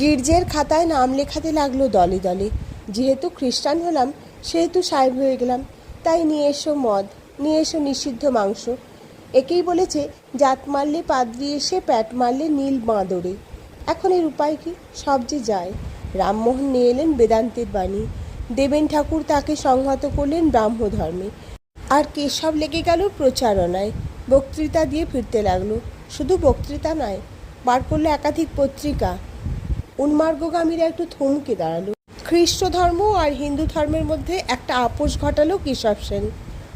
গির্জের খাতায় নাম লেখাতে লাগল দলে দলে। যেহেতু খ্রিস্টান হলাম, সেহেতু সাহেব হয়ে গেলাম। তাই নিয়ে এসো মদ, নিয়ে এসো নিষিদ্ধ মাংস। একেই বলেছে, জাত মারলে পাদ্রি এসে প্যাট মারলে নীল বাঁদরে এখন এর উপায় কি? সব যে যায়। রামমোহন নিয়ে এলেন বেদান্তের বাণী। দেবেন ঠাকুর তাকে সংহত করলেন ব্রাহ্ম ধর্মে আর কেশব লেগে গেল প্রচারণায়। বক্তৃতা দিয়ে ফিরতে লাগল। শুধু বক্তৃতা নয়, বার করল একাধিক পত্রিকা। উন্মার্গগামীরা একটু থমকে দাঁড়াল। খ্রিস্ট ধর্ম আর হিন্দু ধর্মের মধ্যে একটা আপোষ ঘটালো কেশব সেন।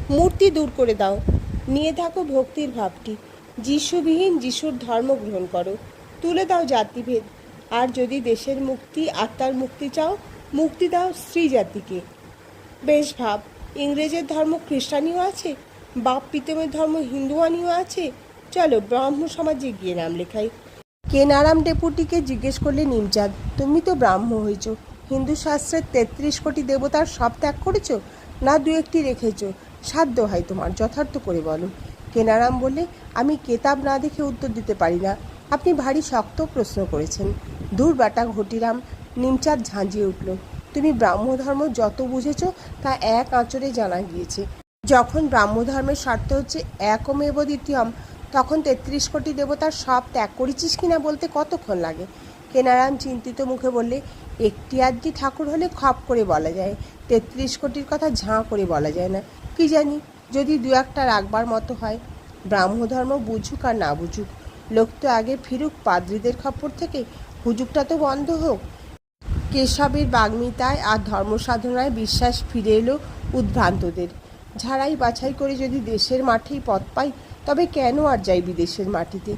মূর্তি দূর করে দাও। নিয়ে থাকো ভক্তির ভাবটি। যিশুবিহীন যিশুর ধর্ম গ্রহণ করো। তুলে দাও জাতিভেদ। আর যদি দেশের মুক্তি, আত্মার মুক্তি চাও, মুক্তি দাও স্ত্রী জাতিকে। বেশ ভাব, ইংরেজের ধর্ম খ্রিস্টানিও আছে? বাপ পিতমের ধর্ম হিন্দুয়ানিও আছে? চলো ব্রাহ্ম সমাজে গিয়ে নাম লেখাই। কেনারাম ডেপুটিকে জিজ্ঞেস করলে নিমচাঁদ তুমি তো ব্রাহ্ম হয়েছ, হিন্দু শাস্ত্রের তেত্রিশ কোটি দেবতার সব ত্যাগ করেছ? না দু একটি রেখেছ? সাধ্য হয় তোমার, যথার্থ করে বলো। কেনারাম বলে আমি কেতাব না দেখে উত্তর দিতে পারি না। আপনি ভারী শক্ত প্রশ্ন করেছেন। দূর বেটা ঘটিরাম নিমচাঁদ ঝাঁঝিয়ে উঠল, তুমি ব্রাহ্ম ধর্ম যত বুঝেছ, তা এক আঁচড়ে জানা গিয়েছে। যখন ব্রাহ্মধর্মের স্বার্থ হচ্ছে, একমেব দ্বিতীয়ম তখন তেত্রিশ কোটি দেবতার সব ত্যাগ করেছিস কিনা বলতে কতক্ষণ লাগে? কেনারাম চিন্তিত মুখে বললে, একটি আধটি ঠাকুর হলে খপ করে বলা যায়। তেত্রিশ কোটির কথা ঝাঁ করে বলা যায় না। কি জানি, যদি দু একটা রাখবার মতো হয়। ব্রাহ্মধর্ম বুঝুক আর না বুঝুক, লোক তো আগে ফিরুক পাদ্রীদের খপ্পর থেকে হুজুকটা তো বন্ধ হোক। কেশবের বাগ্মিতায় আর ধর্মসাধনায় বিশ্বাস ফিরে এলো উদ্ভ্রান্তদের। ঝাড়াই বাছাই করে যদি দেশের মাঠেই পথ পাই তবে কেন আর যাই বিদেশের মাটিতে?